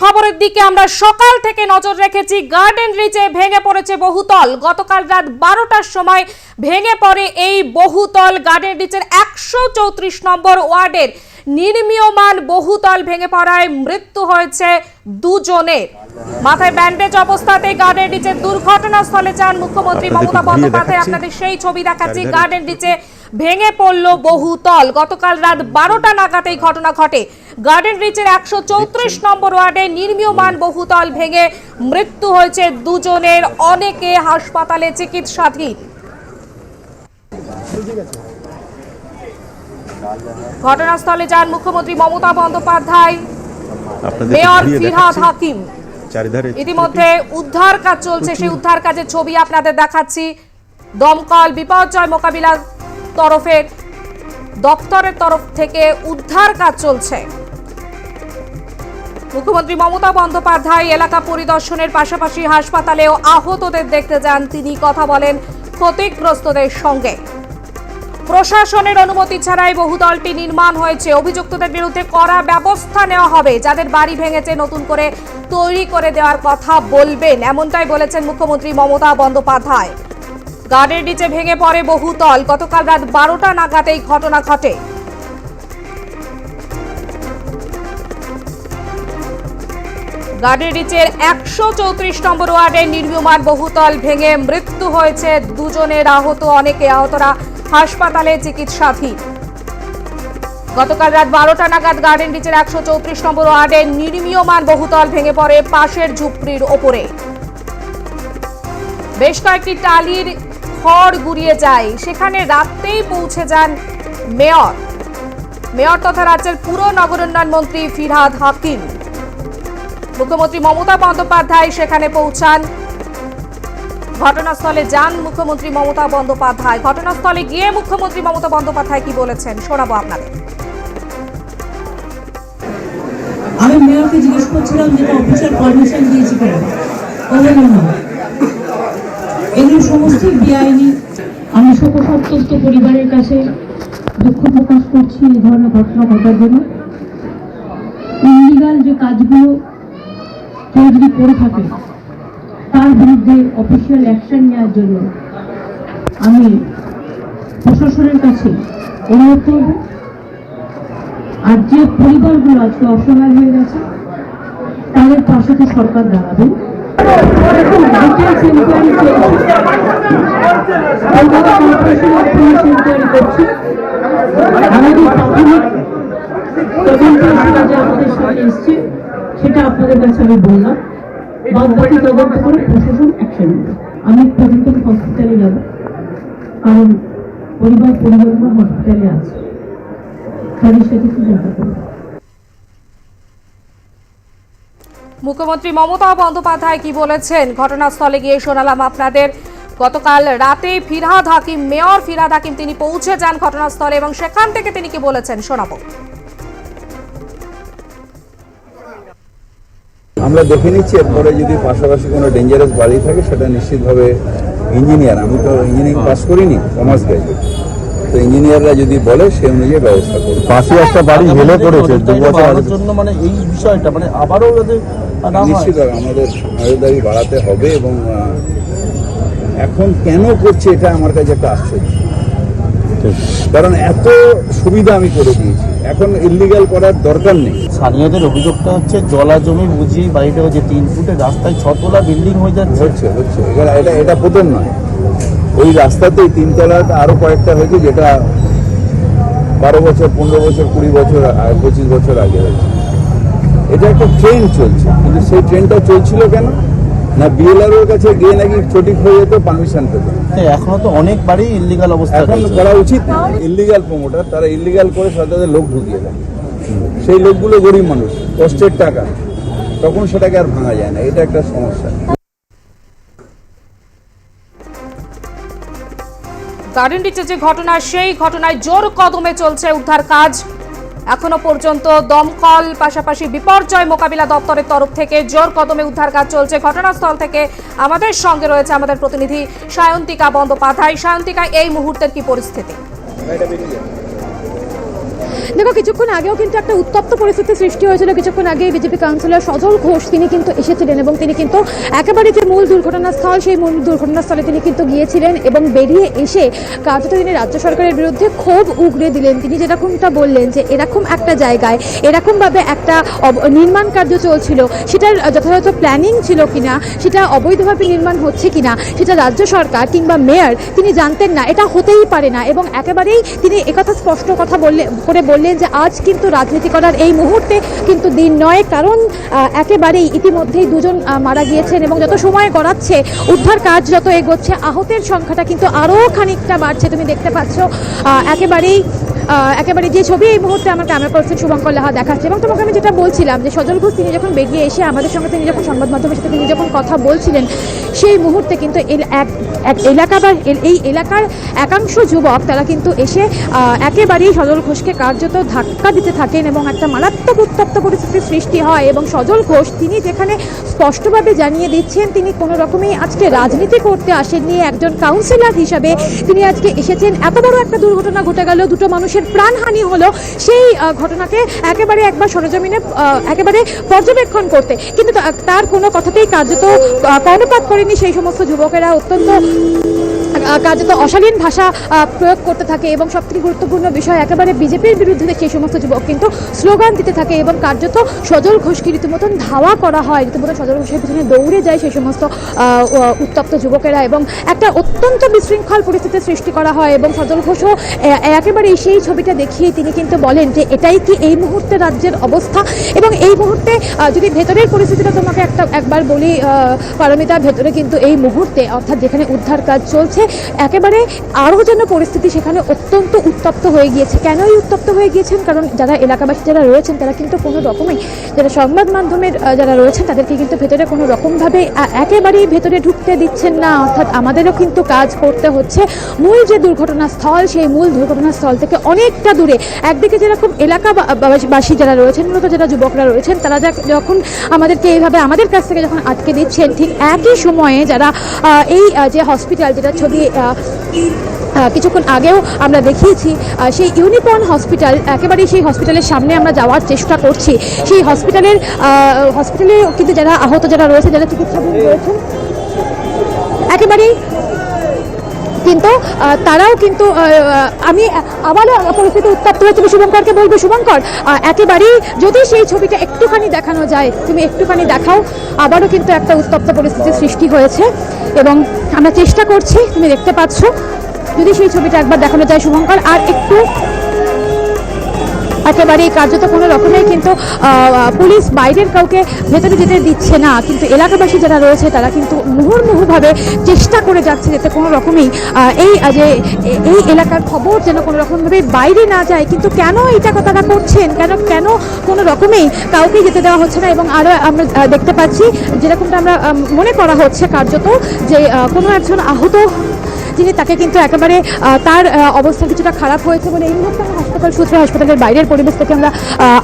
খবরের দিকে আমরা সকাল থেকে নজর রেখেছি। গার্ডেন রিচে ভেঙে পড়েছে বহুতল। গতকাল রাত বারোটার সময় ভেঙে পড়ে এই বহুতল গার্ডেন রিচের একশো চৌত্রিশ নম্বর ওয়ার্ডের নির্মীয়মান বহুতল ভেঙে পড়ায় মৃত্যু হয়েছে দুজনের। মাথায় ব্যান্ডেজ অবস্থাতেই গার্ডেন রিচের দুর্ঘটনাস্থলে যান মুখ্যমন্ত্রী মমতা বন্দ্যোপাধ্যায়। আপনাদের সেই ছবি দেখাচ্ছি। গার্ডেন রিচে ভেঙে পড়ল বহুতল। গতকাল রাত বারোটা নাগাদ এই ঘটনা ঘটে। গার্ডেন রিচের একশো চৌত্রিশ নম্বর ওয়ার্ডে নির্মীয়মান বহুতল ভেঙে মৃত্যু হয়েছে দুজনের অনেকে হাসপাতালে চিকিৎসাধীন। ঘটনাস্থলে যান মুখ্যমন্ত্রী মমতা বন্দ্যোপাধ্যায় মেয়র ফিরহাদ হাকিম। ইতিমধ্যে উদ্ধার কাজ চলছে সেই উদ্ধার কাজের ছবি আপনাদের দেখাচ্ছি। দমকল বিপর্যয় মোকাবিলার তরফের দপ্তরের তরফ থেকে উদ্ধার কাজ চলছে। মুখ্যমন্ত্রী মমতা বন্দ্যোপাধ্যায় এলাকা পরিদর্শনের পাশাপাশি হাসপাতালেও আহতদের দেখতে যান। তিনি কথা বলেন ক্ষতিগ্রস্তদের সঙ্গে। প্রশাসনের অনুমতি ছাড়াই বহুদলটি নির্মাণ হয়েছে। অভিযুক্তদের বিরুদ্ধে কড়া ব্যবস্থা নেওয়া হবে। যাদের বাড়ি ভেঙেছে, নতুন করে তৈরি করে দেওয়ার কথা বলবেন, এমনটাই বলেছেন মুখ্যমন্ত্রী মমতা বন্দ্যোপাধ্যায়। গার্ডের নিচে ভেঙে পড়ে বহুতল গতকাল রাত বারোটা নাগাদ এই ঘটনা ঘটে। গার্ডের নিচের একশো চৌত্রিশ নম্বর ওয়ার্ডে নির্মীয়মান বহুতল ভেঙে মৃত্যু হয়েছে দুজনের আহত অনেকে। আহতরা হাসপাতালে চিকিৎসাধীন। গতকাল রাত বারোটা নাগাদ গার্ডেন রিচের একশো চৌত্রিশ নম্বর ওয়ার্ডে নির্মীয়মান বহুতল ভেঙে পড়ে পাশের ঝুপড়ির ওপরে। বেশ কয়েকটি টালির খড় গুড়িয়ে যায়। সেখানে রাতেই পৌঁছে যান মেয়র। মেয়র তথা রাজ্যের পুর নগরোন্নয়ন মন্ত্রী ফিরহাদ হাকিম। মুখ্যমন্ত্রী মমতা বন্দ্যোপাধ্যায় সেখানে পৌঁছান। ঘটনাস্থলে যান মুখ্যমন্ত্রী মমতা বন্দ্যোপাধ্যায়। ঘটনাস্থলে গিয়ে মুখ্যমন্ত্রী মমতা বন্দ্যোপাধ্যায় কি বলেছেন শোনাবো আপনাদের। আমি মেয়রকে জিজ্ঞেস করছিলাম যে অফিসিয়াল পারমিশন দিয়েছি না এগুলো সমস্ত বেআইনি। আমি শোকসন্তপ্ত পরিবারের কাছে দুঃখ প্রকাশ করছি এই ধরনের ঘটনা ঘটার জন্য। ইলিগাল যে কাজগুলো কেউ যদি করে থাকে, তার বিরুদ্ধে অফিসিয়াল অ্যাকশন নেওয়ার জন্য আমি প্রশাসনের কাছে অনুরোধ করব। আর যে পরিবারগুলো আজকে অসহায় হয়ে গেছে, তাদের পাশে তো সরকার দাঁড়াবে। কর্পোরেশন অফ পুলিশ inquiry করছে। আমাদের প্রাথমিক তদন্ত সেটা যে আমাদের সামনে এসছে আপনাদের কাছে আমি বললাম বাদ বাকি তদন্ত করে প্রশাসন অ্যাকশন আমি হসপিটালে যাব, কারণ পরিবার হসপিটালে আছে। তাদের সাথে দেখা করব। মুখ্যমন্ত্রী মমতা বন্দ্যোপাধ্যায় কি বলেছেন? ঘটনাস্থলে গিয়ে শোনালাম আপনাদের। গতকাল রাতে ফিরহাদ হাকিম, মেয়র ফিরহাদ হাকিম, তিনি পৌঁছে যান ঘটনাস্থলে এবং সেখান থেকে তিনি কি বলেছেন শোনাবো। আমরা দেখে নিচ্ছি এরপরে যদি পাশাপাশি কোনো ডেঞ্জারাস বাড়ি থাকে সেটা নিশ্চিতভাবে ইঞ্জিনিয়ার আমি তো ইঞ্জিনিয়ারিং পাস করিনি কমার্স গ্রাজুয়েট তো ইঞ্জিনিয়াররা যদি বলে সে অনুযায়ী ব্যবস্থা করবে। পাশে একটা বাড়ি হেলে পড়েছে দু বছর আগে। জন্য মানে এই বিষয়টা মানে আবারও যাতে না হয়। নিশ্চিতভাবে আমাদের নজরদারি বাড়াতে হবে এবং এখন কেন করছে এটা আমার কাছে একটা আশ্চর্য। কারণ এত সুবিধা আমি করে দিয়েছি। এখন ইলিগাল করার দরকার নেই। স্থানীয়দের অভিযোগটা হচ্ছে জলা জমি বুঝিয়ে বাড়িটা যে তিন ফুটে রাস্তায় ছতলা বিল্ডিং হয়ে যাচ্ছে। হচ্ছে হচ্ছে। এবার এটা এটা প্রথম নয়। ওই রাস্তাতেই তিনতলাতে আরও কয়েকটা হয়েছে যেটা বারো বছর পনেরো বছর কুড়ি বছর পঁচিশ বছর আগে হয়েছে। এটা একটা ট্রেন চলছে। কিন্তু সেই ট্রেনটা চলছিল কেন? না বিএলআর কাছে গিয়ে নাকি সঠিক হয়ে যেত পারমিশন পেত। এখনও তো অনেক বাড়ি ইলিগাল অবস্থা এখন করা উচিত ইলিগাল প্রমোটার তারা ইলিগাল করে সরকারের লোক ঢুকিয়ে দেয়। সেই লোকগুলো গরিব মানুষ কষ্টের টাকা। তখন সেটাকে আর ভাঙা যায় না এটা একটা সমস্যা। গার্ডেন যে ঘটনা সেই ঘটনায় জোর কদমে চলছে উদ্ধার কাজ। এখনও পর্যন্ত দমকল, পাশাপাশি বিপর্যয় মোকাবিলা দপ্তরের তরফ থেকে জোর কদমে উদ্ধার কাজ চলছে। ঘটনাস্থল থেকে আমাদের সঙ্গে রয়েছে আমাদের প্রতিনিধি সায়ন্তিকা বন্দ্যোপাধ্যায়। সায়ন্তিকা, এই মুহূর্তের কি পরিস্থিতি? দেখো, কিছুক্ষণ আগেও কিন্তু একটা উত্তপ্ত পরিস্থিতি সৃষ্টি হয়েছিল। কিছুক্ষণ আগে বিজেপি কাউন্সিলর সজল ঘোষ, তিনি কিন্তু এসেছিলেন এবং তিনি কিন্তু একেবারে যে মূল দুর্ঘটনাস্থল, সেই মূল দুর্ঘটনাস্থলে তিনি কিন্তু গিয়েছিলেন এবং বেরিয়ে এসে কার্যত তিনি রাজ্য সরকারের বিরুদ্ধে ক্ষোভ উগড়ে দিলেন। তিনি যেরকমটা বললেন যে, এরকম একটা জায়গায়, এরকমভাবে একটা নির্মাণ কার্য চলছিল, সেটার যথাযথ প্ল্যানিং ছিল কিনা, সেটা অবৈধভাবে নির্মাণ হচ্ছে কিনা, সেটা রাজ্য সরকার কিংবা মেয়র তিনি জানতেন না। এটা হতেই পারে না এবং একেবারেই তিনি একথা স্পষ্ট কথা বললে করে বললেন যে আজ কিন্তু রাজনীতি করার এই মুহূর্তে কিন্তু দিন নয়, কারণ একেবারেই ইতিমধ্যেই দুজন মারা গিয়েছেন এবং যত সময় গড়াচ্ছে, উদ্ধার কাজ যত এগোচ্ছে, আহতের সংখ্যাটা কিন্তু আরও খানিকটা বাড়ছে। তুমি দেখতে পাচ্ছ একেবারেই একেবারে যে ছবি এই মুহূর্তে আমার ক্যামেরা পার্সন শুভঙ্কর লাহা দেখাচ্ছে এবং তোমাকে আমি যেটা বলছিলাম যে সজল ঘোষ তিনি যখন বেরিয়ে এসে আমাদের সঙ্গে তিনি যখন সংবাদ মাধ্যমের সাথে তিনি যখন কথা বলছিলেন, সেই মুহূর্তে কিন্তু এক এলাকা বা এই এলাকার একাংশ যুবক তারা কিন্তু এসে একেবারেই সজল ঘোষকে কার্যত ধাক্কা দিতে থাকেন এবং একটা মারাত্মক উত্তপ্ত পরিস্থিতির সৃষ্টি হয় এবং সজল ঘোষ তিনি যেখানে স্পষ্টভাবে জানিয়ে দিচ্ছেন তিনি কোনো রকমেই আজকে রাজনীতি করতে আসেননি। একজন কাউন্সিলর হিসাবে তিনি আজকে এসেছেন। এত বড় একটা দুর্ঘটনা ঘটে গেল, দুটো মানুষের প্রাণহানি হলো সেই ঘটনাকে একেবারে একবার সরজমিনে একেবারে পর্যবেক্ষণ করতে। কিন্তু তার কোনো কথাতেই কার্যত কর্ণপাত করেনি সেই সমস্ত যুবকেরা, অত্যন্ত কার্যত অশালীন ভাষা প্রয়োগ করতে থাকে এবং সবথেকে গুরুত্বপূর্ণ বিষয় একেবারে বিজেপির বিরুদ্ধে সেই সমস্ত যুবক কিন্তু স্লোগান দিতে থাকে এবং কার্যত সজল ঘোষকে রীতিমতন ধাওয়া করা হয়। রীতিমতো সজল ঘোষের পিছনে দৌড়ে যায় সেই সমস্ত উত্তপ্ত যুবকেরা এবং একটা অত্যন্ত বিশৃঙ্খল পরিস্থিতির সৃষ্টি করা হয় এবং সজল ঘোষও, এ- একেবারেই সেই ছবিটা দেখিয়ে তিনি কিন্তু বলেন যে এটাই কি এই মুহূর্তে রাজ্যের অবস্থা? এবং এই মুহূর্তে যদি ভেতরের পরিস্থিতিটা তোমাকে একটা, একবার বলি পারমিতা, ভেতরে কিন্তু এই মুহূর্তে অর্থাৎ যেখানে উদ্ধার কাজ চলছে একেবারে আরও যেন পরিস্থিতি সেখানে অত্যন্ত উত্তপ্ত হয়ে গিয়েছে। কেনই উত্তপ্ত হয়ে গিয়েছেন? কারণ যারা এলাকাবাসী যারা রয়েছেন, তারা কিন্তু কোনো রকমেই যারা সংবাদ মাধ্যমের যারা রয়েছেন, তাদেরকে কিন্তু ভেতরে কোনো রকমভাবে একেবারেই ভেতরে ঢুকতে দিচ্ছেন না। অর্থাৎ আমাদেরও কিন্তু কাজ করতে হচ্ছে। মূল যে দুর্ঘটনাস্থল, সেই মূল দুর্ঘটনাস্থল থেকে অনেকটা দূরে। একদিকে যেরকম এলাকা বা- বা- বাসী যারা রয়েছেন, মূলত যারা যুবকরা রয়েছেন, তারা যখন আমাদেরকে এইভাবে আমাদের কাছ থেকে যখন আটকে দিচ্ছেন, ঠিক একই সময়ে যারা এই যে হসপিটাল, যেটা ছবি কিছুক্ষণ আগেও আমরা দেখিয়েছি সেই ইউনিকর্ন হসপিটাল, একেবারেই সেই হসপিটালের সামনে আমরা যাওয়ার চেষ্টা করছি। সেই হসপিটালের হসপিটালে কিন্তু যারা আহত যারা রয়েছে, যারা চিকিৎসাধীন রয়েছেন, একেবারেই কিন্তু তারাও কিন্তু আমি আবারও পরিস্থিতি উত্তপ্ত হয়েছিল শুভঙ্করকে বলব, শুভঙ্কর একেবারেই যদি সেই ছবিটা একটুখানি দেখানো যায়, তুমি একটুখানি দেখাও। আবারও কিন্তু একটা উত্তপ্ত পরিস্থিতির সৃষ্টি হয়েছে এবং আমরা চেষ্টা করছি, তুমি দেখতে পাচ্ছ। যদি সেই ছবিটা একবার দেখানো যায় শুভঙ্কর, আর একটু একেবারেই কার্যত কোনো রকমের কিন্তু পুলিশ বাইরের কাউকে ভেতরে যেতে দিচ্ছে না। কিন্তু এলাকাবাসী যারা রয়েছে, তারা কিন্তু মুহুর্মুহুভাবে চেষ্টা করে যাচ্ছে যাতে কোনো রকমই এই যে, এই এলাকার খবর যেন কোনো রকমভাবে বাইরে না যায়। কিন্তু কেন এটা তারা করছেন? কেন কেন কোনো রকমেই কাউকে যেতে দেওয়া হচ্ছে না? এবং আরও আমরা দেখতে পাচ্ছি, যেরকমটা আমরা মনে করা হচ্ছে কার্যত, যে কোনো একজন আহত, যিনি তাকে কিন্তু একেবারে তার অবস্থা কিছুটা খারাপ হয়েছে বলে এই মুহূর্তে হাসপাতাল সূত্রে হাসপাতালের বাইরের পরিবেশ থেকে আমরা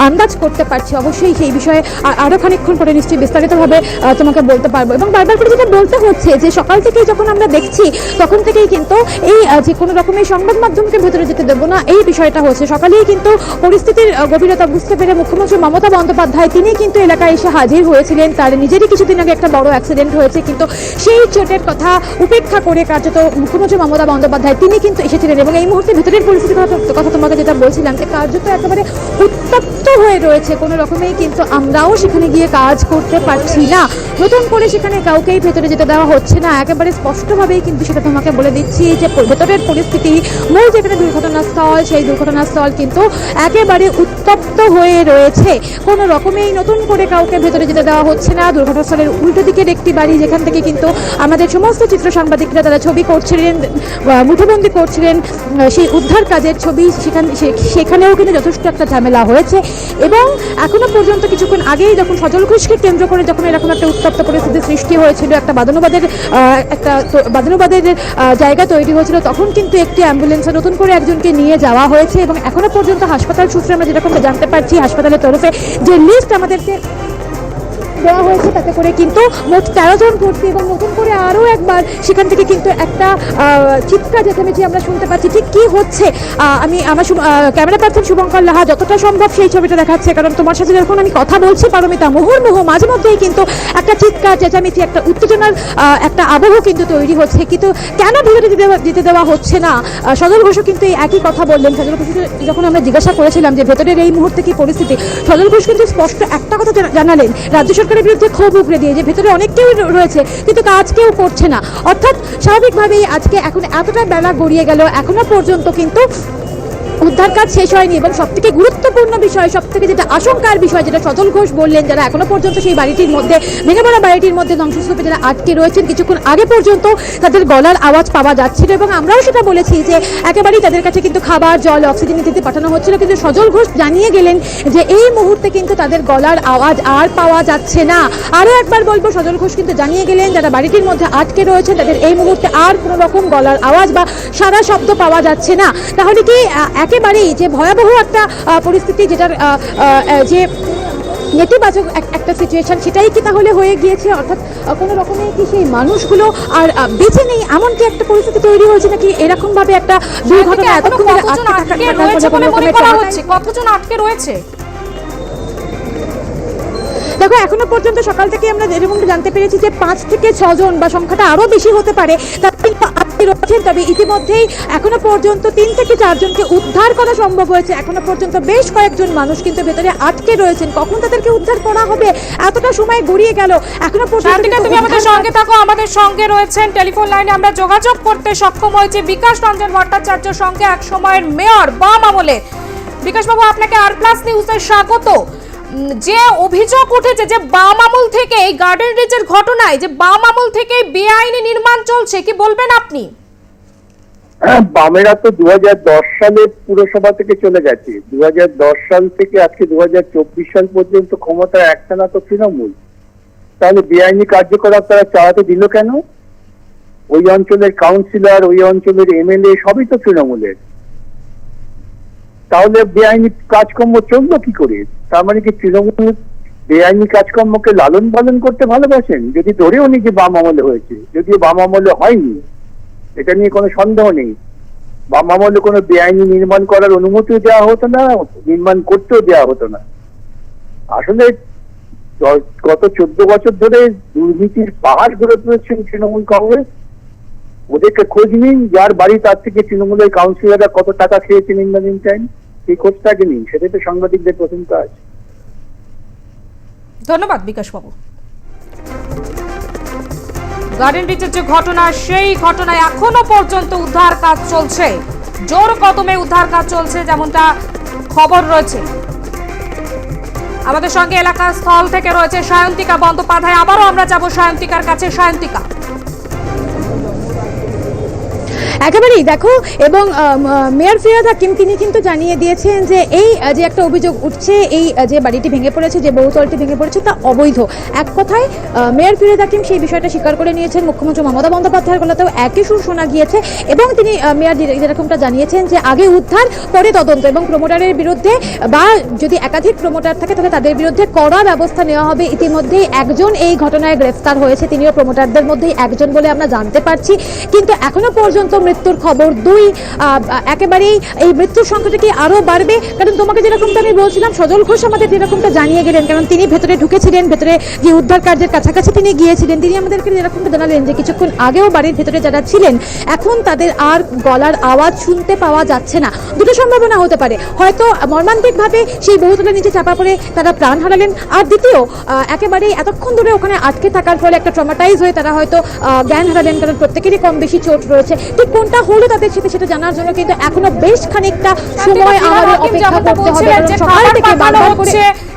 আন্দাজ করতে পারছি। অবশ্যই সেই বিষয়ে আরও খানিকক্ষণ পরে নিশ্চয়ই বিস্তারিতভাবে তোমাকে বলতে পারব। এবং বারবার করে যেটা বলতে হচ্ছে যে, সকাল থেকেই যখন আমরা দেখছি, তখন থেকেই কিন্তু এই যে কোনো রকমের সংবাদ মাধ্যমকে ভেতরে যেতে দেবো না। এই বিষয়টা হচ্ছে, সকালেই কিন্তু পরিস্থিতির গভীরতা বুঝতে পেরে মুখ্যমন্ত্রী মমতা বন্দ্যোপাধ্যায় তিনি কিন্তু এলাকায় এসে হাজির হয়েছিলেন। তার নিজেরই কিছুদিন আগে একটা বড় অ্যাক্সিডেন্ট হয়েছে, কিন্তু সেই চোটের কথা উপেক্ষা করে কার্যত মুখ্যমন্ত্রী মমতা বন্দ্যোপাধ্যায় তিনি কিন্তু এসেছিলেন এবং এই মুহূর্তে ভেতরের পরিস্থিতির কথা তোমাকে যেটা বলছিলাম যে কার্যত একেবারে উত্তপ্ত হয়ে রয়েছে। কোনো রকমেই কিন্তু আমরাও সেখানে গিয়ে কাজ করতে পারছি না। নতুন করে সেখানে কাউকেই ভেতরে যেতে দেওয়া হচ্ছে না। একেবারে স্পষ্টভাবেই কিন্তু সেটা তোমাকে বলে দিচ্ছি যে ভেতরের পরিস্থিতি মূল যেখানে দুর্ঘটনাস্থল, সেই দুর্ঘটনাস্থল কিন্তু একেবারে উত্তপ্ত হয়ে রয়েছে। কোনো রকমেই নতুন করে কাউকে ভেতরে যেতে দেওয়া হচ্ছে না। দুর্ঘটনাস্থলের উল্টো দিকের একটি বাড়ি, যেখান থেকে কিন্তু আমাদের সমস্ত চিত্র সাংবাদিকরা তারা ছবি করছিলেন মুঠোবন্দি করছিলেন সেই উদ্ধার কাজের ছবি সেখান সেখানেও কিন্তু যথেষ্ট একটা ঝামেলা হয়েছে। এবং এখনও পর্যন্ত কিছুক্ষণ আগেই যখন সজল ঘোষকে কেন্দ্র করে যখন এরকম একটা উত্তপ্ত পরিস্থিতির সৃষ্টি হয়েছিল, একটা বাদানুবাদের একটা বাদনবাদের জায়গা তৈরি হয়েছিল, তখন কিন্তু একটি অ্যাম্বুলেন্সে নতুন করে একজনকে নিয়ে যাওয়া হয়েছে। এবং এখনও পর্যন্ত হাসপাতাল সূত্রে আমরা যেরকম জানতে পারছি, হাসপাতালের তরফে যে লিস্ট আমাদেরকে দেওয়া হয়েছে তাতে করে কিন্তু মোট তেরো জন ভর্তি এবং নতুন করে আরও একবার সেখান থেকে কিন্তু একটা চিৎকার চেঁচামেচি আমরা শুনতে পাচ্ছি, ঠিক কী হচ্ছে? আমি আমার ক্যামেরা পার্সন শুভঙ্কর লাহা, যতটা সম্ভব সেই ছবিটা দেখাচ্ছে, কারণ তোমার সাথে যখন আমি কথা বলছি পারমিতা মুহুর্মুহু, মাঝে মধ্যেই কিন্তু একটা চিৎকার, চেঁচামেচি, একটা উত্তেজনার একটা আবহ কিন্তু তৈরি হচ্ছে। কিন্তু কেন ভিতরে দিতে দেওয়া- হচ্ছে না? সজল ঘোষও কিন্তু এই একই কথা বললেন। সজল ঘোষকে যখন আমরা জিজ্ঞাসা করেছিলাম যে ভেতরের এই মুহূর্তে কি পরিস্থিতি সজল ঘোষ কিন্তু স্পষ্ট একটা কথা জানালেন। রাজ্য সরকারের বিরুদ্ধে ক্ষোভ উগড়ে দিয়ে যে ভেতরে অনেক কেউ রয়েছে, কিন্তু কাজ কেউ করছে না। অর্থাৎ স্বাভাবিকভাবেই আজকে এখন এতটা বেলা গড়িয়ে গেল, এখনও পর্যন্ত কিন্তু উদ্ধার কাজ শেষ হয়নি এবং সব থেকে গুরুত্বপূর্ণ বিষয় সব থেকে যেটা আশঙ্কার বিষয়, যেটা সজল ঘোষ বললেন, যারা এখনও পর্যন্ত সেই বাড়িটির মধ্যে ভেঙে পড়া বাড়িটির মধ্যে ধ্বংসস্তূপে যারা আটকে রয়েছেন, কিছুক্ষণ আগে পর্যন্ত তাদের গলার আওয়াজ পাওয়া যাচ্ছিল এবং আমরাও সেটা বলেছি যে একেবারেই তাদের কাছে কিন্তু খাবার, জল, অক্সিজেন ইত্যাদি পাঠানো হচ্ছিল, কিন্তু সজল ঘোষ জানিয়ে গেলেন যে এই মুহূর্তে কিন্তু তাদের গলার আওয়াজ আর পাওয়া যাচ্ছে না। আরও একবার বলব, সজল ঘোষ কিন্তু জানিয়ে গেলেন, যারা বাড়িটির মধ্যে আটকে রয়েছেন, তাদের এই মুহূর্তে আর কোনো রকম গলার আওয়াজ বা সারা শব্দ পাওয়া যাচ্ছে না। তাহলে কি একেবারেই যে ভয়াবহ একটা পরিস্থিতি যেটার যে নেতিবাচক একটা সিচুয়েশন সেটাই কি তাহলে হয়ে গিয়েছে? অর্থাৎ কোনো রকমে কি সেই মানুষগুলো আর বেঁচে নেই? এমন কি একটা পরিস্থিতি তৈরি হয়েছে নাকি এরকমভাবে একটা দুর্ঘটনা এতক্ষণ কতজন আটকে রয়েছে রকমের দেখো এখনও পর্যন্ত সকাল থেকে আমরা যেরকমটা জানতে পেরেছি যে পাঁচ থেকে ছজন বা সংখ্যাটা আরও বেশি হতে পারে। তার রয়েছেন তবে ইতিমধ্যেই এখনও পর্যন্ত তিন থেকে চারজনকে উদ্ধার করা সম্ভব হয়েছে। এখনও পর্যন্ত বেশ কয়েকজন মানুষ কিন্তু ভেতরে আটকে রয়েছেন। কখন তাদেরকে উদ্ধার করা হবে? এতটা সময় গড়িয়ে গেল। এখনও পর্যন্ত তুমি আমাদের সঙ্গে থাকো আমাদের সঙ্গে রয়েছেন টেলিফোন লাইনে আমরা যোগাযোগ করতে সক্ষম হয়েছে বিকাশ রঞ্জন ভট্টাচার্য সঙ্গে এক সময়ের মেয়র বাম আমলে। বিকাশ বাবু আপনাকে আর প্লাস নিউজে স্বাগত। যে অভিযোগ উঠেছে যে বাম আমল থেকে এই গার্ডেন রিচের ঘটনায় যে বাম আমল থেকে বেআইনি নির্মাণ চলছে কি বলবেন আপনি? হ্যাঁ, বামেরা তো দু সালে পুরসভা থেকে চলে গেছে। দু হাজার দশ সাল থেকে আজকে দুহাজার চব্বিশ সাল পর্যন্ত ক্ষমতা একটানা তো তৃণমূল। তাহলে বেআইনি কার্যকলাপ তারা চালাতে দিল কেন? ওই অঞ্চলের কাউন্সিলর ওই অঞ্চলের এমএলএ সবই তো তৃণমূলের। তাহলে বেআইনি কাজকর্ম চলল কি করে? তার মানে কি তৃণমূল বেআইনি কাজকর্মকে লালন পালন করতে ভালোবাসেন? যদি ধরেও নি যে বাম আমলে হয়েছে, যদিও বাম আমলে হয়নি, এটা নিয়ে কোনো সন্দেহ নেই। বাম আমলে কোনো বেআইনি নির্মাণ করার অনুমতিও দেওয়া হতো না, নির্মাণ করতেও দেওয়া হতো না। আসলে গত চোদ্দ বছর ধরে দুর্নীতির পাহাড় গড়ে তুলেছেন তৃণমূল কংগ্রেস। ওদেরকে খোঁজ নিন, যার বাড়ি তার থেকে তৃণমূলের কাউন্সিলররা কত টাকা খেয়েছেন ইন টাইম সেই খোঁজটাকে নিন সেটাই তো সাংবাদিকদের প্রথম কাজ। ধন্যবাদ বিকাশ বাবু গার্ডেন রিচের যে ঘটনা, সেই ঘটনায় এখনও পর্যন্ত উদ্ধার কাজ চলছে। জোর কদমে উদ্ধার কাজ চলছে, যেমনটা খবর রয়েছে। আমাদের সঙ্গে এলাকা স্থল থেকে রয়েছে সায়ন্তিকা বন্দ্যোপাধ্যায়। আবারও আমরা যাব সায়ন্তিকার কাছে। সায়ন্তিকা একেবারেই দেখো, এবং মেয়র ফিরাদ হাকিম তিনি কিন্তু জানিয়ে দিয়েছেন যে এই যে একটা অভিযোগ উঠছে, এই যে বাড়িটি ভেঙে পড়েছে, যে বহুতলটি ভেঙে পড়েছে, তা অবৈধ। এক কথায় মেয়র ফিরাদ হাকিম সেই বিষয়টা স্বীকার করে নিয়েছেন। মুখ্যমন্ত্রী মমতা বন্দ্যোপাধ্যায়ের গলাতেও একই সুর শোনা গিয়েছে, এবং তিনি মেয়র যেরকমটা জানিয়েছেন যে আগে উদ্ধার, পরে তদন্ত, এবং প্রমোটারের বিরুদ্ধে, বা যদি একাধিক প্রমোটার থাকে, তাহলে তাদের বিরুদ্ধে কড়া ব্যবস্থা নেওয়া হবে। ইতিমধ্যেই একজন এই ঘটনায় গ্রেফতার হয়েছে, তিনিও প্রমোটারদের মধ্যেই একজন বলে আমরা জানতে পারছি। কিন্তু এখনও পর্যন্ত মৃত্যুর খবর দুই একেবারেই এই মৃত্যুর সংখ্যাটা কি আরও বাড়বে? কারণ তোমাকে যেরকমটা আমি বলছিলাম, সজল ঘোষ আমাদের যেরকমটা জানিয়ে গেলেন, কারণ তিনি ভেতরে ঢুকেছিলেন, ভেতরে যে উদ্ধার কার্যের কাছাকাছি তিনি গিয়েছিলেন, তিনি আমাদেরকে যেরকমটা জানালেন যে কিছুক্ষণ আগেও বাড়ির ভেতরে যারা ছিলেন, এখন তাদের আর গলার আওয়াজ শুনতে পাওয়া যাচ্ছে না। দুটো সম্ভাবনা হতে পারে। হয়তো মর্মান্তিকভাবে সেই বহুতলের নিচে চাপা পড়ে তারা প্রাণ হারালেন। আর দ্বিতীয় একেবারেই এতক্ষণ ধরে ওখানে আটকে থাকার ফলে একটা ট্রমাটাইজ হয়ে তারা হয়তো জ্ঞান হারালেন, কারণ প্রত্যেকেরই কম বেশি চোট রয়েছে। ঠিক কোনটা হলো তাদের সাথে সেটা জানার জন্য কিন্তু এখনও বেশ খানিকটা সময় আমার আমাদের অপেক্ষা করতে হবে? সকাল থেকে বারবার করে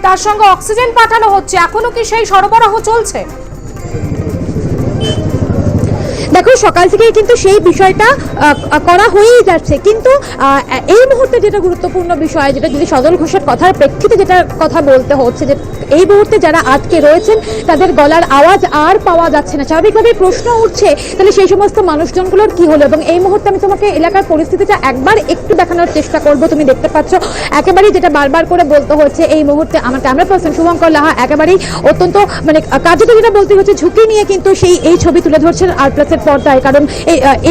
তার সঙ্গে অক্সিজেন পাঠানো হচ্ছে এখনও কি সেই সরবরাহ চলছে? দেখো সকাল থেকেই কিন্তু সেই বিষয়টা করা হয়েই যাচ্ছে। কিন্তু এই মুহূর্তে যেটা গুরুত্বপূর্ণ বিষয়, যেটা যদি সদল ঘোষের কথার প্রেক্ষিতে যেটা কথা বলতে হচ্ছে, যে এই মুহূর্তে যারা আটকে রয়েছেন, তাদের গলার আওয়াজ আর পাওয়া যাচ্ছে না। স্বাভাবিকভাবে প্রশ্ন উঠছে, তাহলে সেই সমস্ত মানুষজনগুলোর কি হলো? এবং এই মুহূর্তে আমি তোমাকে এলাকার পরিস্থিতিটা একবার একটু দেখানোর চেষ্টা করব, তুমি দেখতে পাচ্ছ। একেবারেই যেটা বারবার করে বলতে হচ্ছে, এই মুহূর্তে আমার ক্যামেরা পার্সন শুভঙ্কর লাহা একেবারেই অত্যন্ত মানে কার্যত যেটা বলতে হচ্ছে, ঝুঁকি নিয়ে কিন্তু সেই, এই ছবি তুলে ধরছেন আর প্লাসের পর্দায়। কারণ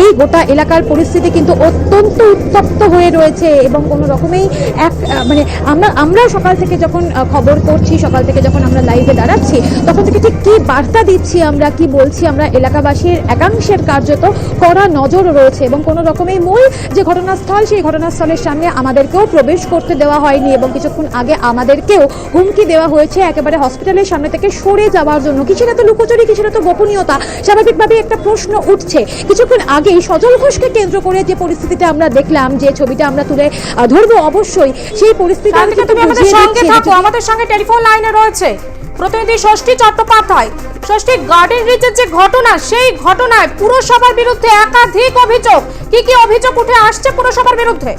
এই গোটা এলাকার পরিস্থিতি কিন্তু অত্যন্ত উত্তপ্ত হয়ে রয়েছে এবং কোনো রকমেই এক মানে আমরা আমরাও সকাল থেকে যখন খবর করছি, সকাল থেকে যখন আমরা লাইভে দাঁড়াচ্ছি, তখন থেকে ঠিক কি বার্তা দিচ্ছি আমরা, কি বলছি আমরা, এলাকাবাসীর একাংশের কার্যত কড়া নজর রয়েছে এবং কোনো রকমেই মূল যে ঘটনাস্থল, সেই ঘটনাস্থলের সামনে আমাদেরকেও প্রবেশ করতে দেওয়া হয়নি এবং কিছুক্ষণ আগে আমাদেরকেও হুমকি দেওয়া হয়েছে, একেবারে হসপিটালের সামনে থেকে সরে যাওয়ার জন্য। কিছুটা তো লুকোচুরি কিছুটা তো গোপনীয়তা? স্বাভাবিকভাবে একটা প্রশ্ন উঠছে। কিছুক্ষণ আগেই সজল ঘোষকে কেন্দ্র করে যে পরিস্থিতিটা আমরা দেখলাম যে ছবিটা আমরা তুলে ধরবো অবশ্যই সেই পরিস্থিতি তুমি আমাদের সঙ্গে থাকো আমাদের সঙ্গে টেলিফোন লাইনে রয়েছে। প্রতিনিধি ষষ্ঠী চট্টোপাধ্যায়। ষষ্ঠী গার্ডেন রিচের যে ঘটনা সেই ঘটনায় পুরসভার বিরুদ্ধে একাধিক অভিযোগ। কি কি অভিযোগ উঠে আসছে পুরসভার বিরুদ্ধে?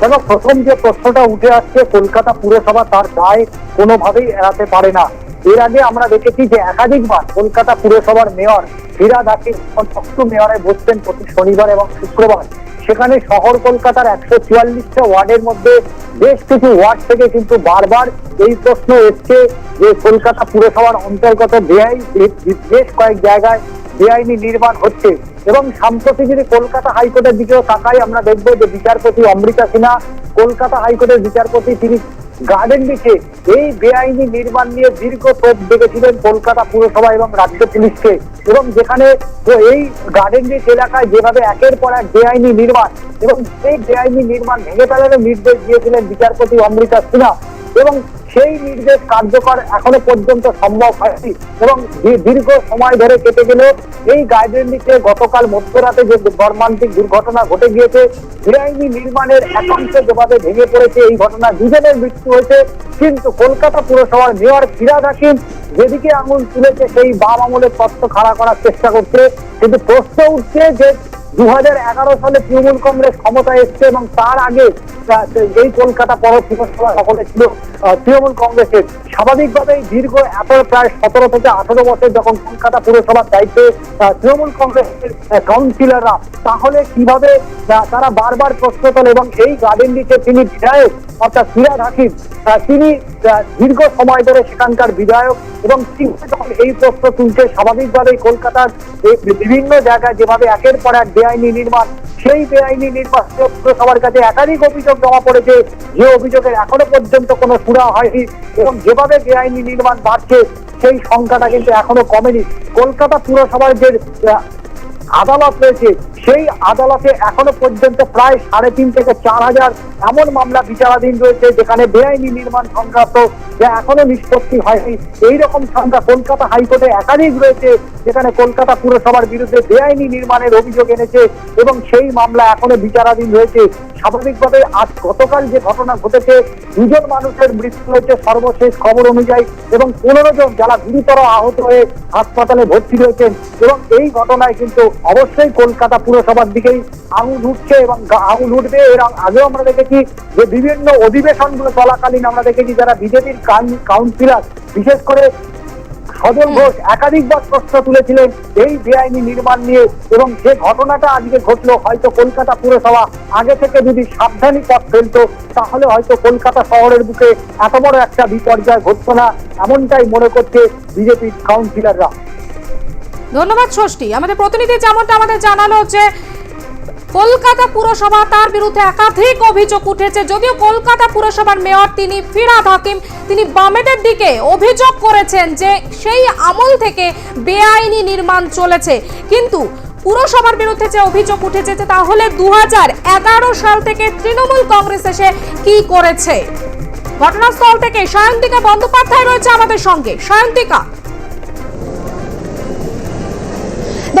দেখো প্রথম যে প্রশ্নটা উঠে আসছে কলকাতা পুরসভা তার দায় কোনোভাবেই এড়াতে পারে না। এর আগে আমরা দেখেছি যে একাধিকবার কলকাতা পুরসভার মেয়র ফিরাদ যখন ষষ্ঠ মেয়রে বসতেন প্রতি শনিবার এবং শুক্রবার, সেখানে শহর কলকাতার একশো চুয়াল্লিশটা ওয়ার্ডের মধ্যে বেশ কিছু ওয়ার্ড থেকে কিন্তু বারবার এই প্রশ্ন এসছে যে কলকাতা পুরসভার অন্তর্গত বেআই, বেশ কয়েক জায়গায় বেআইনি নির্মাণ হচ্ছে এবং সাম্প্রতি যদি কলকাতা হাইকোর্টের দিকেও তাকাই, আমরা দেখব যে বিচারপতি অমৃতা সিনহা কলকাতা হাইকোর্টের বিচারপতি তিনি গার্ডেন বিচে এই বেআইনি নির্মাণ নিয়ে দীর্ঘ তোপ দেখেছিলেন কলকাতা পুরসভা এবং রাজ্য পুলিশকে। এবং যেখানে এই গার্ডেন বিচ এলাকায় যেভাবে একের পর এক বেআইনি নির্মাণ এবং সেই বেআইনি নির্মাণ ভেঙে ফেলারও নির্দেশ দিয়েছিলেন বিচারপতি অমৃতা সিনহা। এবং সেই নির্দেশ কার্যকর এখনও পর্যন্ত সম্ভব হয়নি এবং দীর্ঘ সময় ধরে কেটে গেল। এই গাইডের নিচে গতকাল মধ্যরাতে যে মর্মান্তিক দুর্ঘটনা ঘটে গিয়েছে বেআইনি নির্মাণের একাংশে যেভাবে ভেঙে পড়েছে, এই ঘটনা দুজনের মৃত্যু হয়েছে। কিন্তু কলকাতা পুরসভার মেয়র ফিরাদ হাকিম যেদিকে আঙুল তুলেছে, সেই বাম আমলের তথ্য খাড়া করার চেষ্টা করছে। কিন্তু প্রশ্ন উঠছে যে দু হাজার এগারো সালে তৃণমূল কংগ্রেস ক্ষমতায় এসছে এবং তার আগে যেই কলকাতা পর পুরসভা দখলে ছিল তৃণমূল কংগ্রেসের। স্বাভাবিকভাবেই দীর্ঘ এত প্রায় সতেরো থেকে আঠারো বছর যখন কলকাতা পুরসভার দায়িত্বে তৃণমূল কংগ্রেসের কাউন্সিলররা, তাহলে কীভাবে তারা বারবার প্রশ্ন তোলে এবং এই গার্ডেন দিকে তিনি বিধায়ক অর্থাৎ সিরাজ হাকিম তিনি দীর্ঘ সময় ধরে সেখানকার বিধায়ক এবং তিনি যখন এই প্রশ্ন তুলছে স্বাভাবিকভাবেই কলকাতার বিভিন্ন জায়গায় যেভাবে একের পর এক বেআইনি নির্মাণ, সেই বেআইনি নির্মাণ সবার কাছে একাধিক অভিযোগ জমা পড়েছে। যে অভিযোগের এখনও পর্যন্ত কোনো সুরা হয়নি এবং যেভাবে বেআইনি নির্মাণ বাড়ছে, সেই সংখ্যাটা কিন্তু এখনও কমেনি। কলকাতা পুরসভার যে আদালত রয়েছে। সেই আদালতে এখনও পর্যন্ত প্রায় সাড়ে তিন থেকে চার হাজার এমন মামলা বিচারাধীন রয়েছে, যেখানে বেআইনি নির্মাণ সংক্রান্ত যা এখনও নিষ্পত্তি হয়নি। এইরকম সংখ্যা কলকাতা হাইকোর্টে একাধিক রয়েছে, যেখানে কলকাতা পুরসভার বিরুদ্ধে বেআইনি নির্মাণের অভিযোগ এনেছে এবং সেই মামলা এখনও বিচারাধীন রয়েছে। স্বাভাবিকভাবে আজ গতকাল যে ঘটনা ঘটেছে, দুজন মানুষের মৃত্যু হয়েছে সর্বশেষ খবর অনুযায়ী এবং পনেরো জন যারা গুরুতর আহত হয়ে হাসপাতালে ভর্তি রয়েছেন। এবং এই ঘটনায় কিন্তু অবশ্যই কলকাতা পুরসভার দিকেই আঙুল উঠছে এবং আঙুল উঠবে। এর আগেও আমরা দেখেছি যে বিভিন্ন অধিবেশনগুলো চলাকালীন আমরা দেখেছি যারা বিজেপির কাউন্সিলর, বিশেষ করে সজল ঘোষ একাধিকবার প্রশ্ন তুলেছিলেন এই বেআইনি নির্মাণ নিয়ে এবং যে ঘটনাটা আজকে ঘটলো, হয়তো কলকাতা পুরসভা আগে থেকে যদি সাবধানী পথ ফেলতো, তাহলে হয়তো কলকাতা শহরের বুকে এত বড় একটা বিপর্যয় ঘটতো না, এমনটাই মনে করছে বিজেপির কাউন্সিলররা। ধন্যবাদ ষষ্ঠী। আমাদের প্রতিনিধি যেমনটা আমাদের জানালো যে কলকাতা পুরসভা তার বিরুদ্ধে একাধিক অভিযোগ উঠেছে। যদিও কলকাতা পুরসভার মেয়র তিনি ফিরাদ হাকিম, তিনি বামেদের দিকে অভিযোগ করেছেন যে সেই আমল থেকে বেআইনি নির্মাণ চলেছে। কিন্তু পুরসভার বিরুদ্ধে যে অভিযোগ উঠেছে তাহলে দু হাজার এগারো সাল থেকে তৃণমূল কংগ্রেস এসে কি করেছে? ঘটনাস্থল থেকে সায়ন্তিকা বন্দ্যোপাধ্যায় রয়েছে আমাদের সঙ্গে। সায়ন্তিকা।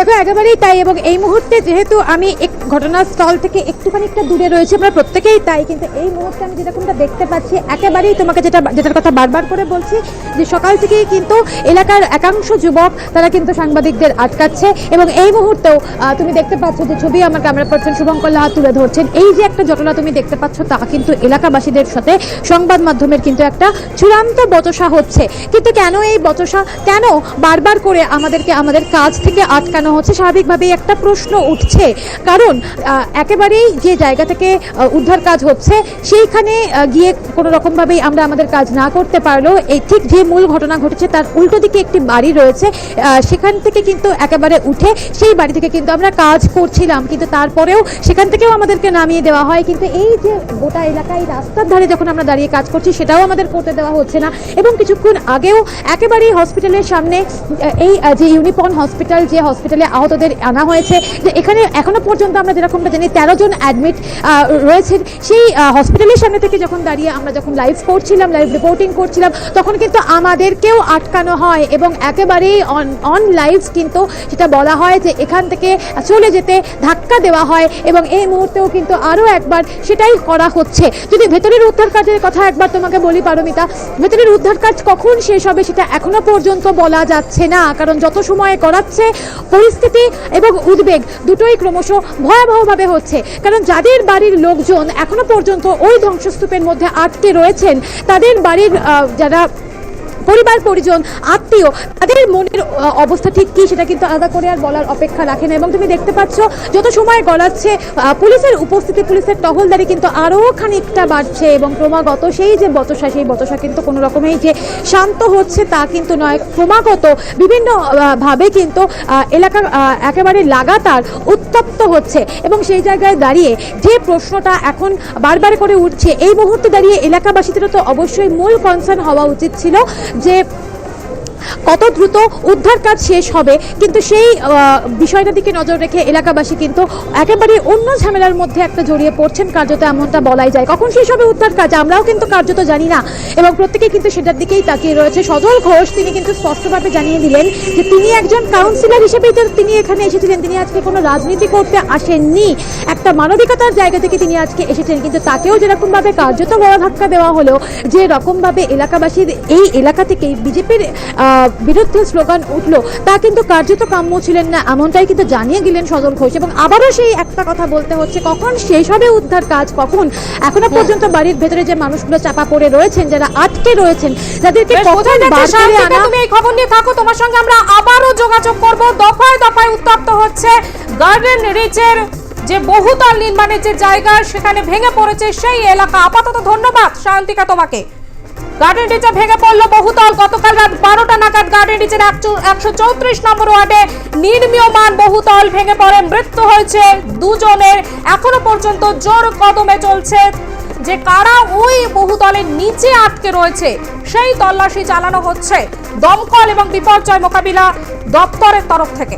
দেখো, একেবারেই তাই এবং এই মুহূর্তে যেহেতু আমি এক- ঘটনাস্থল থেকে একটুখানি একটা দূরে রয়েছে, আমরা প্রত্যেকেই তাই, কিন্তু এই মুহূর্তে আমি যেরকমটা দেখতে পাচ্ছি, একেবারেই তোমাকে যেটা যেটার কথা বারবার করে বলছি, যে সকাল থেকেই কিন্তু এলাকার একাংশ যুবক তারা কিন্তু সাংবাদিকদের আটকাচ্ছে এবং এই মুহূর্তেও তুমি দেখতে পাচ্ছ যে ছবি আমার ক্যামেরা পার্সন শুভঙ্কর লাহা তুলে ধরছেন। এই যে একটা ঘটনা তুমি দেখতে পাচ্ছ তা কিন্তু এলাকাবাসীদের সাথে সংবাদ মাধ্যমের কিন্তু একটা চূড়ান্ত বচসা হচ্ছে। কিন্তু কেন এই বচসা? কেন বারবার করে আমাদেরকে আমাদের কাজ থেকে আটকানো হচ্ছে স্বাভাবিকভাবেই একটা প্রশ্ন উঠছে। কারণ একেবারেই যে জায়গা থেকে উদ্ধার কাজ হচ্ছে, সেইখানে গিয়ে কোনো রকমভাবেই আমরা আমাদের কাজ না করতে পারলেও এই ঠিক যে মূল ঘটনা ঘটেছে, তার উল্টো দিকে একটি বাড়ি রয়েছে সেখান থেকে কিন্তু একেবারে উঠে, সেই বাড়ি থেকে কিন্তু আমরা কাজ করছিলাম। কিন্তু তারপরেও সেখান থেকেও আমাদেরকে নামিয়ে দেওয়া হয়। কিন্তু এই যে গোটা এলাকায় রাস্তার ধারে যখন আমরা দাঁড়িয়ে কাজ করছি, সেটাও আমাদের করতে দেওয়া হচ্ছে না। এবং কিছুক্ষণ আগেও একেবারেই হসপিটালের সামনে এই যে ইউনিফর্ম হসপিটাল, যে হসপিটালে আহতদের আনা হয়েছে। যে এখানে এখনও পর্যন্ত আমরা যেরকমটা জানি তেরো জন অ্যাডমিট রয়েছেন। সেই হসপিটালের সামনে থেকে যখন দাঁড়িয়ে আমরা যখন লাইভ করছিলাম লাইভ রিপোর্টিং করছিলাম, তখন কিন্তু আমাদেরকেও আটকানো হয় এবং একেবারেই অন অন লাইভ কিন্তু সেটা বলা হয় যে এখান থেকে চলে যেতে ধাক্কা দেওয়া হয় এবং এই মুহূর্তেও কিন্তু আরও একবার সেটাই করা হচ্ছে। যদি ভেতরের উদ্ধার কাজের কথা একবার তোমাকে বলি, পারমিতা, ভেতরের উদ্ধার কাজ কখন শেষ হবে সেটা এখনও পর্যন্ত বলা যাচ্ছে না। কারণ যত সময় করাচ্ছে পরিস্থিতি এবং উদ্বেগ দুটোই ক্রমশ ভয়াবহভাবে হচ্ছে। কারণ যাদের বাড়ির লোকজন এখনও পর্যন্ত ওই ধ্বংসস্তূপের মধ্যে আটকে রয়েছেন, তাদের বাড়ির যারা পরিবার, পরিজন, আত্মীয়, তাদের মনের অবস্থা ঠিক কি সেটা কিন্তু আলাদা করে আর বলার অপেক্ষা রাখে না। এবং তুমি দেখতে পাচ্ছ, যত সময় গড়াচ্ছে পুলিশের উপস্থিতি, পুলিশের টহলদারি কিন্তু আরও খানিকটা বাড়ছে এবং ক্রমাগত সেই যে বতসা সেই বতসা কিন্তু কোনো রকমেই যে শান্ত হচ্ছে তা কিন্তু নয়। ক্রমাগত বিভিন্ন ভাবে কিন্তু এলাকা একেবারে লাগাতার উত্তপ্ত হচ্ছে এবং সেই জায়গায় দাঁড়িয়ে যে প্রশ্নটা এখন বারবার করে উঠছে, এই মুহূর্তে দাঁড়িয়ে এলাকাবাসীদেরও তো অবশ্যই মূল কনসার্ন হওয়া উচিত ছিল যে কত দ্রুত উদ্ধার কাজ শেষ হবে, কিন্তু সেই বিষয়টার দিকে নজর রেখে এলাকাবাসী কিন্তু একেবারে অন্য ঝামেলার মধ্যে একটা জড়িয়ে পড়ছেন, কার্যত এমনটা বলাই যায়। কখন শেষ হবে উদ্ধার কাজ? আমরাও কিন্তু কার্যত জানি না। এবং প্রত্যেকে কিন্তু সেটার দিকেই তাকিয়ে রয়েছে। সজল ঘোষ, তিনি কিন্তু স্পষ্টভাবে জানিয়ে দিলেন যে তিনি একজন কাউন্সিলর হিসেবেই তিনি এখানে এসেছিলেন। তিনি আজকে কোনো রাজনীতি করতে আসেননি। একটা মানবিকতার জায়গা থেকে তিনি আজকে এসেছেন। কিন্তু তাকেও যেরকমভাবে কার্যত বড় ধাক্কা দেওয়া হলো যে রকমভাবে এলাকাবাসীর এই এলাকা থেকেই বিজেপির বিরুদ্ধে স্লোগান উঠল তা কিন্তু কার্যত কাম্য ছিলেন না এমনটাই কিন্তু জানিয়ে গেলেন সজল ঘোষ। এবং আবারও সেই একটা কথা বলতে হচ্ছে কখন শেষ হবে উদ্ধার কাজ কখন? এখনও পর্যন্ত বাড়ির ভেতরে যে মানুষগুলো চাপা পড়ে রয়েছেন যারা আটকে রয়েছেন যাদেরকে কখন বোঝাই বার করে আনা তুমি এই খবর নিয়ে থাকো তোমার সঙ্গে আমরা আবারও যোগাযোগ করব। দফায় দফায় উত্তপ্ত হচ্ছে গার্ডেন রিচের যে বহুতল নির্মাণের যে জায়গা সেখানে ভেঙে পড়েছে সেই এলাকা। আপাতত ধন্যবাদ, শান্তিকা তোমাকে। গার্ডেন রিচে ভেঙে পড়ল বহুতল। গতকাল রাত বারোটা নাগাদ গার্ডেন রিচের একশো চৌত্রিশ নম্বর ওয়ার্ডে নির্মীয়মান বহুতল ভেঙে পড়ে। মৃত্যু হয়েছে দুজনের। এখনও পর্যন্ত জোর কদমে চলছে যে কারা ওই বহুতলের নিচে আটকে রয়েছে, সেই তল্লাশি চালানো হচ্ছে। দমকল এবং বিপর্যয় মোকাবিলা দপ্তরের তরফ থেকে।